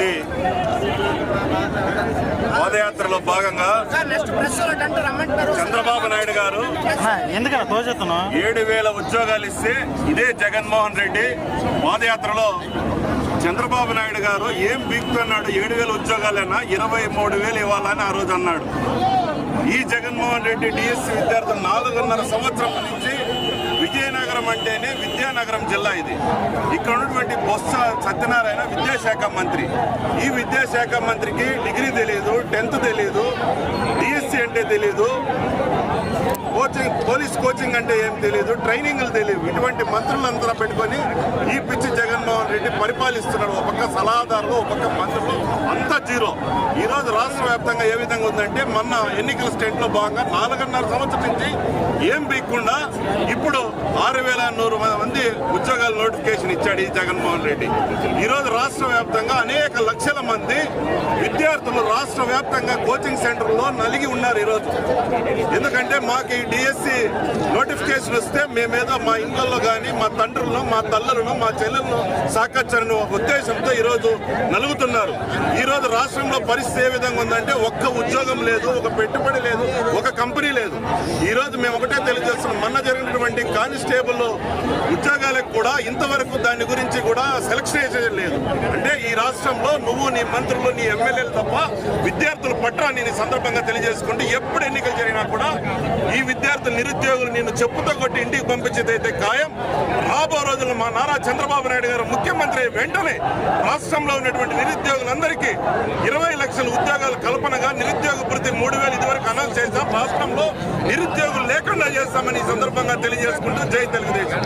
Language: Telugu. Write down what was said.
రెడ్డి. పాదయాత్రలో భాగంగా చంద్రబాబు నాయుడు గారు తోచెత్తున్నావు ఏడు వేల ఉద్యోగాలు ఇస్తే ఇదే జగన్మోహన్ రెడ్డి పాదయాత్రలో. చంద్రబాబు నాయుడు గారు ఏం బీక్తున్నాడు? ఏడు వేల ఉద్యోగాలైనా ఇరవై మూడు వేలు ఇవ్వాలని ఆ రోజు అన్నాడు. ఈ జగన్మోహన్ రెడ్డి డిఎస్సి విద్యార్థులు నాలుగున్నర సంవత్సరం నుంచి విజయనగరం అంటేనే విద్యానగరం జిల్లా ఇది. ఇక్కడ ఉన్నటువంటి బొత్స సత్యనారాయణ విద్యాశాఖ మంత్రి. ఈ విద్యాశాఖ మంత్రికి డిగ్రీ తెలియదు టెన్త్ తెలియదు డిఎస్సి అంటే తెలియదు అంటే ఏం తెలియదు ట్రైనింగ్లు తెలియదు ఇటువంటి మంత్రులంతా పెట్టుకొని ఈ పిచ్చి జగన్మోహన్ రెడ్డి పరిపాలిస్తున్నాడు. ఒక పక్క సలహాదారులు ఒక పక్క మంత్రులు అంతా జీరో. ఈ రోజు రాష్ట్ర వ్యాప్తంగా ఏ విధంగా ఉందంటే మొన్న ఎన్నికల స్టేట్లో భాగంగా నాలుగున్నర సంవత్సరం నుంచి ఏం బీక్కుండా ఇప్పుడు ఆరు ఉద్యోగాల నోటిఫికేషన్ ఇచ్చాడు ఈ జగన్మోహన్ రెడ్డి. ఈ రోజు రాష్ట్ర వ్యాప్తంగా అనేక లక్షల మంది విద్యార్థులు రాష్ట్ర వ్యాప్తంగా కోచింగ్ సెంటర్లో నలిగి ఉన్నారు ఈరోజు. ఎందుకంటే మాకు ఈ డిఎస్సి నోటిఫికేషన్ వస్తే మేమేదో మా ఇళ్ళలో కానీ మా తండ్రులను మా తల్లులను మా చెల్లెలను సాకచ్చరని ఒక ఉద్దేశంతో ఈరోజు నలుగుతున్నారు. ఈ రోజు రాష్ట్రంలో పరిస్థితి ఏ విధంగా ఉందంటే ఒక్క ఉద్యోగం లేదు ఒక పెట్టుబడి లేదు ఒక కంపెనీ లేదు. ఈ రోజు మేము ఒకటే తెలియజేస్తున్నాం మొన్న జరిగినటువంటి కానిస్టేబుల్ ఉద్యోగాలకు కూడా ఇంతవరకు దాని గురించి కూడా సెలక్షన్ లేదు అంటే ఈ రాష్ట్రంలో నువ్వు నీ మంత్రులు నీ ఎమ్మెల్యేలు తప్ప విద్యార్థుల పట్ల నేను సందర్భంగా తెలియజేసుకుంటే ఎప్పుడు ఎన్నికలు జరిగినా కూడా ఈ విద్యార్థులు నిరుద్యోగులు నిన్ను చెప్పుతో కొట్టి ఇంటికి పంపించేదైతే ఖాయం. రాబో రోజుల్లో మా నారా చంద్రబాబు నాయుడు గారు ముఖ్యమంత్రి అయి వెంటనే రాష్ట్రంలో ఉన్నటువంటి నిరుద్యోగులందరికీ ఇరవై లక్షల ఉద్యోగాలు కల్పనగా నిరుద్యోగ ప్రతి మూడు వేలు ఇదివరకు అనౌన్స్ చేశాం. రాష్ట్రంలో నిరుద్యోగులు లేకుండా చేస్తామని ఈ సందర్భంగా తెలియజేసుకుంటూ జై తెలుగుదేశం.